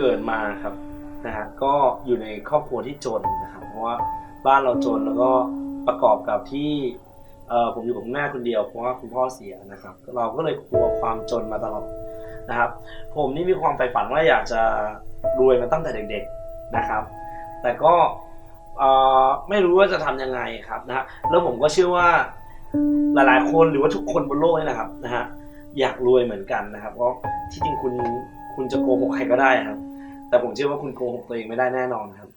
เกิดมาครับนะฮะก็อยู่ในครอบครัวที่จนนะครับเพราะว่าบ้านเราจนแล้วก็ประกอบกับที่เออผมอยู่กับแม่คนเดียวเพราะว่าคุณพ่อเสียนะครับ เราก็เลยกลัวความจนมาตลอดนะครับ ผมนี่มีความใฝ่ฝันว่าอยากจะรวยมาตั้งแต่เด็ก ๆนะครับ แต่ก็เออไม่รู้ว่าจะทำยังไงครับนะฮะแล้วผมก็เชื่อว่าหลายๆ คนหรือว่าทุกคนบนโลกนี่นะครับนะฮะอยากรวยเหมือนกันนะครับ เพราะที่จริงคุณคุณจะโกหกใครก็ได้ครับ แต่ผมเชื่อว่าคุณโกหกตัวเองไม่ได้แน่นอนครับ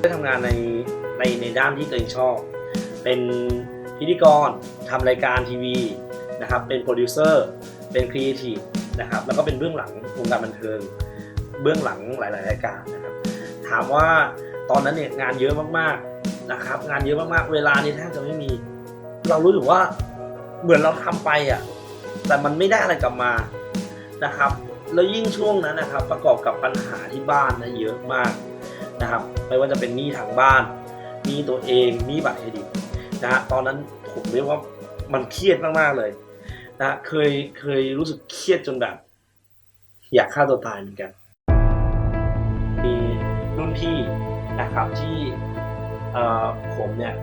ได้ทำงานในในในด้านที่ตัวเองชอบ เป็นพิธีกรทำรายการทีวีนะครับ เป็นโปรดิวเซอร์ เป็นครีเอทีฟนะครับ แล้วก็เป็นเบื้องหลังวงการบันเทิง เบื้องหลังหลาย ๆ รายการนะครับ ถามว่าตอนนั้นเนี่ยงานเยอะมาก ๆ นะครับ งานเยอะมาก ๆ เวลานี่แทบจะไม่มี เรารู้สึกว่าเหมือนเราทำไปอะ แต่มันไม่ได้อะไรกลับมานะครับ แล้วยิ่งช่วงนั้นนะครับ ประกอบกับปัญหาที่บ้านนะเยอะมากนะครับ ไม่ว่าจะเป็นหนี้ทางบ้านหนี้ตัวเองหนี้บัตรเครดิตนะฮะตอนนั้นผมเรียกว่ามันเครียดมากๆเลยนะเคยเคยรู้สึกเครียดจนแบบ อยากฆ่าตัวตายเหมือนกัน มีรุ่นพี่นะครับที่เอ่อผมเนี่ย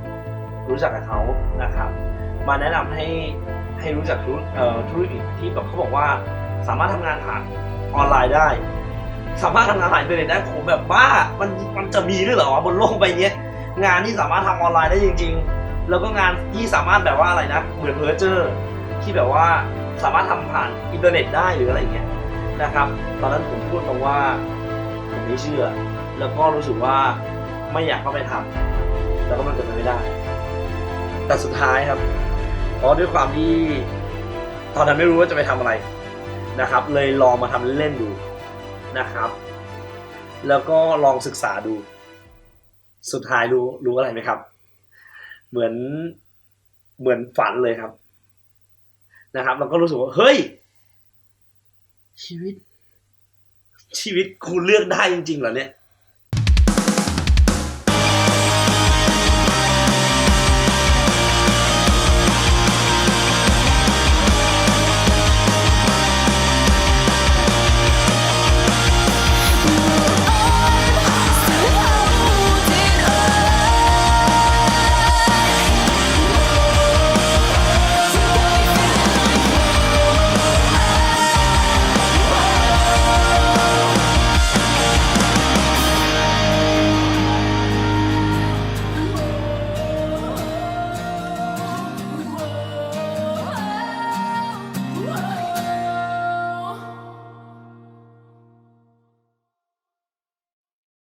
รู้จักกับเขานะครับ มาแนะนำให้ให้รู้จักธุรเอ่อธุรกิจที่แบบเขาบอกว่า สามารถทำงานผ่านออนไลน์ได้ สามารถทำงานผ่านอินเทอร์เน็ตได้ผมแบบบ้ามันมันจะมีด้วยเหรอ บนโลกใบนี้งานที่สามารถทำออนไลน์ได้จริง ๆ แล้วก็งานที่สามารถแบบว่าอะไรนะเหมือนเพอร์เจอร์ที่แบบว่าสามารถทำผ่านอินเทอร์เน็ตได้หรืออะไรเงี้ยนะครับ ตอนนั้นผมพูดตรงว่าผมไม่เชื่อ แล้วก็รู้สึกว่าไม่อยากเข้าไปทำแล้วก็มันเป็นไปไม่ได้ แต่สุดท้ายครับเพราะด้วยความที่ตอนนั้นไม่รู้ว่าจะไปทำอะไร นะครับ เลยลองมาทำเล่นดูนะครับ แล้วก็ลองศึกษาดู สุดท้ายรู้รู้อะไรไหมครับ เหมือนเหมือนฝันเลยครับ นะครับเราก็รู้สึกว่าเฮ้ย ชีวิต ชีวิตคุณเลือกได้จริงๆเหรอเนี่ย